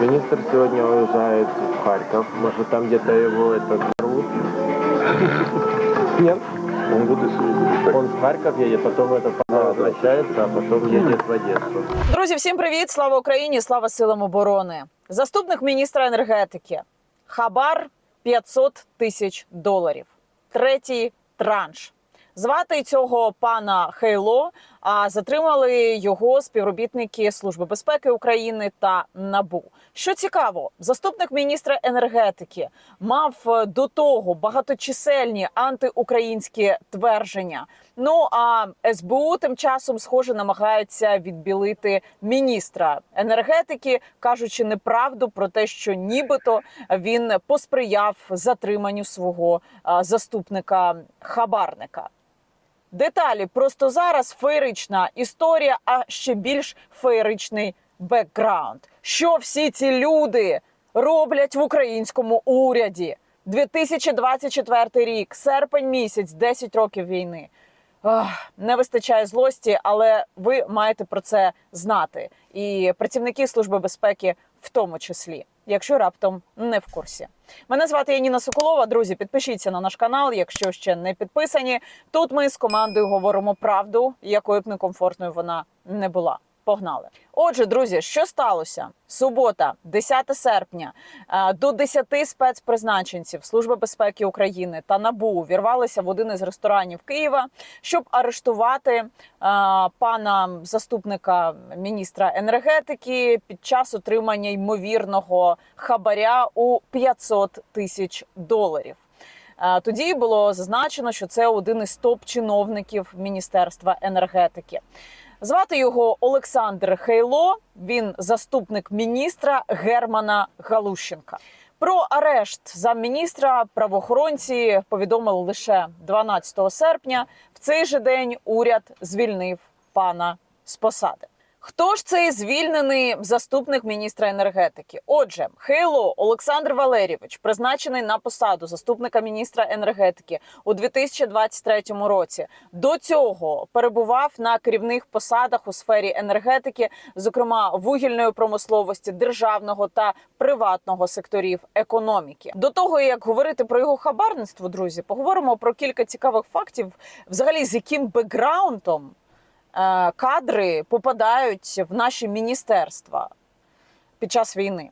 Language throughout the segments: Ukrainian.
Министр сегодня уезжает в Харьков. Может, там где-то его это взорвут? Нет? Он, будет, он в Харьков едет, потом это возвращается, а потом едет в Одессу. Друзі, всім привіт! Слава Україні! Слава силам оборони! Заступник міністра енергетики. Хабар 500 тисяч доларів. Третій транш. Звати цього пана Хейло, а затримали його співробітники Служби безпеки України та НАБУ. Що цікаво, заступник міністра енергетики мав е, до того багаточисельні антиукраїнські твердження. Ну а СБУ тим часом, схоже, намагається відбілити міністра енергетики, кажучи неправду про те, що нібито він посприяв затриманню свого заступника хабарника. Деталі просто зараз феєрична історія, а ще більш феєричний бекграунд. Що всі ці люди роблять в українському уряді? 2024 рік, серпень місяць, 10 років війни. Ах, не вистачає злості, але ви маєте про це знати. І працівники служби безпеки в тому числі, якщо раптом не в курсі. Мене звати Яніна Соколова. Друзі, підпишіться на наш канал, якщо ще не підписані. Тут ми з командою говоримо правду, якою б некомфортною вона не була. Погнали. Отже, друзі, що сталося? Субота, 10 серпня, е, до 10 спецпризначенців Служби безпеки України та НАБУ вірвалися в один із ресторанів Києва, щоб арештувати е, пана заступника міністра енергетики під час отримання ймовірного хабаря у 500 тисяч доларів. Е, Тоді було зазначено, що це один із топ-чиновників Міністерства енергетики. Звати його Олександр Хейло. Він заступник міністра Германа Галущенка. Про арешт замміністра правоохоронці повідомили лише 12 серпня. В цей же день уряд звільнив пана з посади. Хто ж цей звільнений заступник міністра енергетики? Отже, Хейло Олександр Валерійович, призначений на посаду заступника міністра енергетики у 2023 році. До цього перебував на керівних посадах у сфері енергетики, зокрема вугільної промисловості, державного та приватного секторів економіки. До того як говорити про його хабарництво, друзі, поговоримо про кілька цікавих фактів, взагалі з яким бекграундом кадри попадають в наші міністерства під час війни.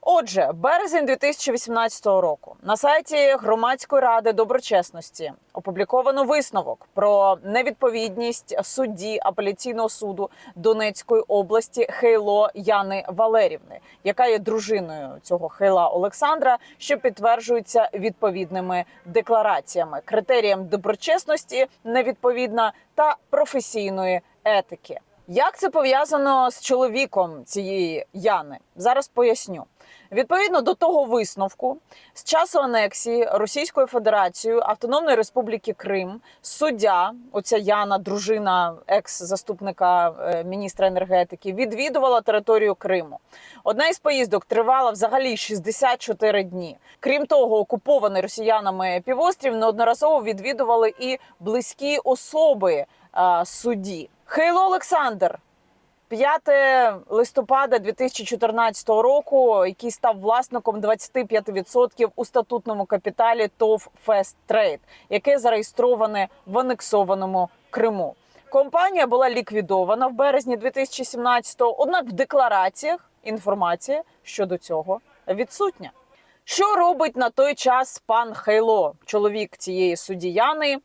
Отже, березень 2018 року на сайті громадської ради доброчесності опубліковано висновок про невідповідність судді апеляційного суду Донецької області Хейло Яни Валерівни, яка є дружиною цього Хейла Олександра, що підтверджується відповідними деклараціями, критеріям доброчесності невідповідна та професійної етики. Як це пов'язано з чоловіком цієї Яни? Зараз поясню. Відповідно до того висновку, з часу анексії Російською Федерацією Автономної Республіки Крим суддя, оця Яна, дружина екс-заступника е, міністра енергетики, відвідувала територію Криму. Одна із поїздок тривала взагалі 64 дні. Крім того, окупований росіянами півострів неодноразово відвідували і близькі особи е, судді. Хейло Олександр 5 листопада 2014 року, який став власником 25% у статутному капіталі ТОВ Фест Трейд, яке зареєстроване в анексованому Криму. Компанія була ліквідована в березні 2017-го, однак в деклараціях інформація щодо цього відсутня. Що робить на той час пан Хейло, чоловік цієї суддіяни,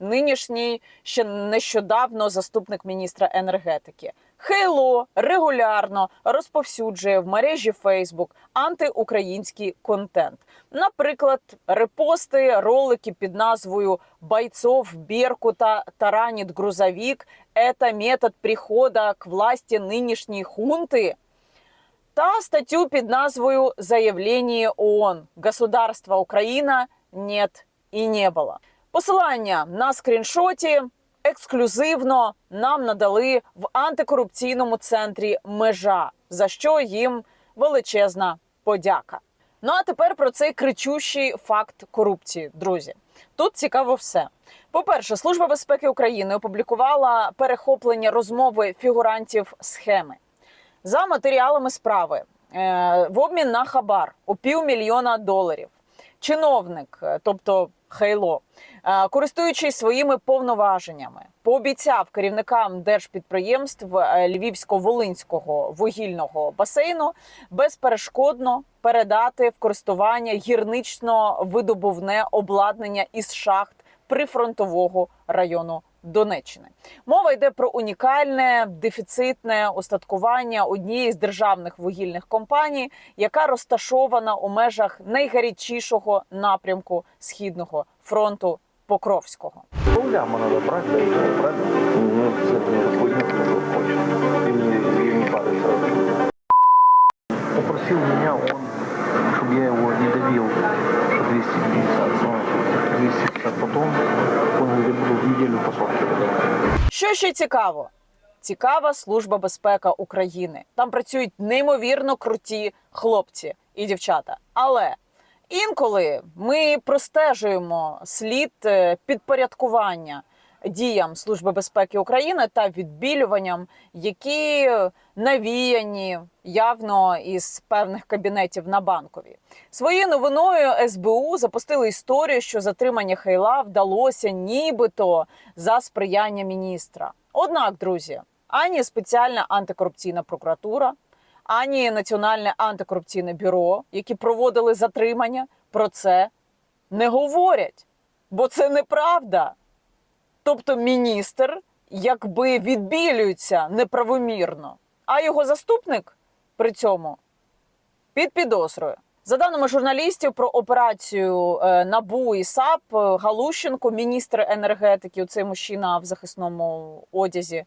нинішній ще нещодавно заступник міністра енергетики? Хейло регулярно розповсюджує в мережі Facebook антиукраїнський контент. Наприклад, репости ролики під назвою «Бойцов Беркута таранит грузовик. Это метод прихода к власти нинішньої хунти» та статтю під назвою «Заявление ООН. Государства Україна нет і не було». Посилання на скріншоті ексклюзивно нам надали в антикорупційному центрі Межа, за що їм величезна подяка. Ну а тепер про цей кричущий факт корупції, друзі. Тут цікаво все. По-перше, Служба безпеки України опублікувала перехоплення розмови фігурантів схеми. За матеріалами справи е, в обмін на хабар у півмільйона доларів. Чиновник, е, тобто Хейло, е, користуючись своїми повноваженнями, пообіцяв керівникам держпідприємств е, Львівсько-Волинського вугільного басейну безперешкодно передати в користування гірнично-видобувне обладнання із шахт прифронтового району Донеччини. Мова йде про унікальне дефіцитне устаткування однієї з державних вугільних компаній, яка розташована у межах найгарячішого напрямку східного фронту Покровського. Полляма ще цікаво? Цікава служба безпеки України. Там працюють неймовірно круті хлопці і дівчата. Але інколи ми простежуємо слід е, підпорядкування діям Служби безпеки України та відбілюванням, які навіяні явно із певних кабінетів на банкові. Своєю новиною СБУ запустили історію, що затримання Хейла вдалося нібито за сприяння міністра. Однак, друзі, ані спеціальна антикорупційна прокуратура, ані Національне антикорупційне бюро, які проводили затримання, про це не говорять, бо це неправда. Тобто міністр якби відбілюється неправомірно, а його заступник при цьому під підозрою. За даними журналістів про операцію е, НАБУ і САП е, Галущенко, міністр енергетики, цей мужчина в захисному одязі,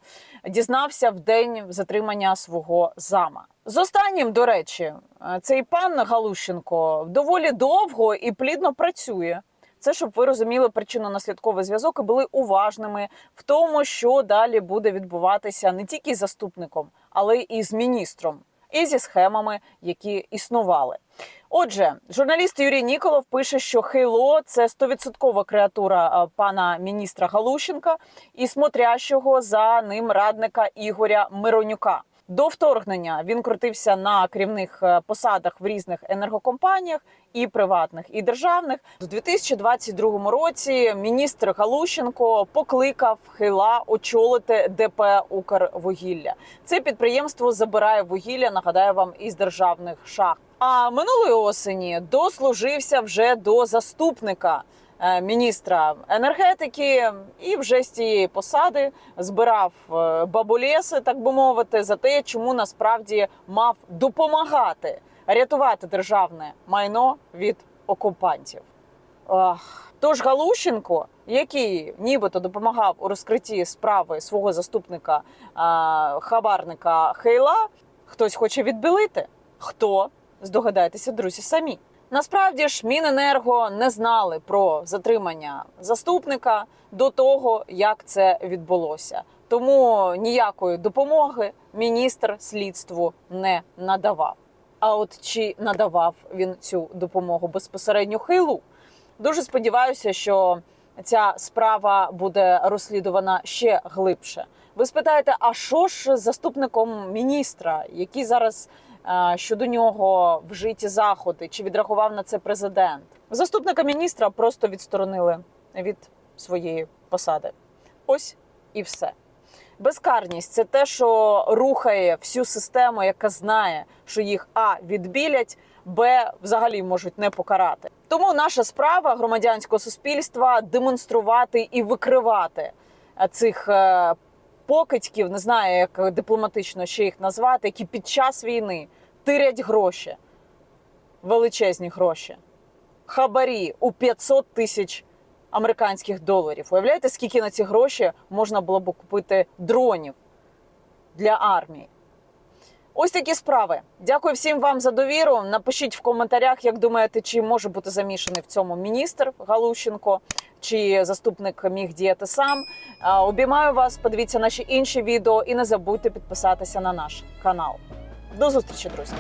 дізнався в день затримання свого зама. З останнім, до речі, е, цей пан Галущенко доволі довго і плідно працює. Це щоб ви розуміли причинно-наслідковий зв'язок і були уважними в тому, що далі буде відбуватися не тільки заступником, але й з міністром, і зі схемами, які існували. Отже, журналіст Юрій Ніколов пише, що Хейло це 100% креатура е, пана міністра Галущенка і смотрящого за ним радника Ігоря Миронюка. До вторгнення він крутився на керівних е, посадах в різних енергокомпаніях, і приватних, і державних. У 2022 році міністр Галущенко покликав Хейла очолити ДП Укрвугілля. Це підприємство забирає вугілля. Нагадаю вам із державних шахт. А минулої осені дослужився вже до заступника міністра енергетики, і вже з цієї посади збирав е, бабулеси, так би мовити, за те, чому насправді мав допомагати рятувати державне майно від окупантів. Тож Галущенко, який нібито допомагав у розкритті справи свого заступника хабарника Хейла, хтось хоче відбілити. Хто? Здогадайтеся, друзі, самі. Насправді ж Міненерго не знали про затримання заступника до того, як це відбулося. Тому ніякої допомоги міністр слідству не надавав. А от чи надавав він цю допомогу безпосередньо Хейлу? Дуже сподіваюся, що ця справа буде розслідувана ще глибше. Ви спитаєте, а що ж з заступником міністра, які зараз щодо нього вжиті заходи, чи відреагував на це президент? Заступника міністра просто відсторонили від своєї посади. Ось і все. Безкарність це те, що рухає всю систему, яка знає, що їх а відбілять, б взагалі можуть не покарати. Тому наша справа громадянського суспільства демонструвати і викривати е, цих е, покидьків, не знаю, як дипломатично ще їх назвати, які під час війни тирять гроші, величезні гроші, хабарі у 500 тисяч американських доларів. Уявляєте, скільки на ці гроші можна було б купити дронів для армії? Ось такі справи. Дякую всім вам за довіру. Напишіть в коментарях, як думаєте, чи може бути замішаний в цьому міністр Галущенко, чи заступник міг діяти сам. Обіймаю вас. Подивіться наші інші відео і не забудьте підписатися на наш канал. До зустрічі, друзі.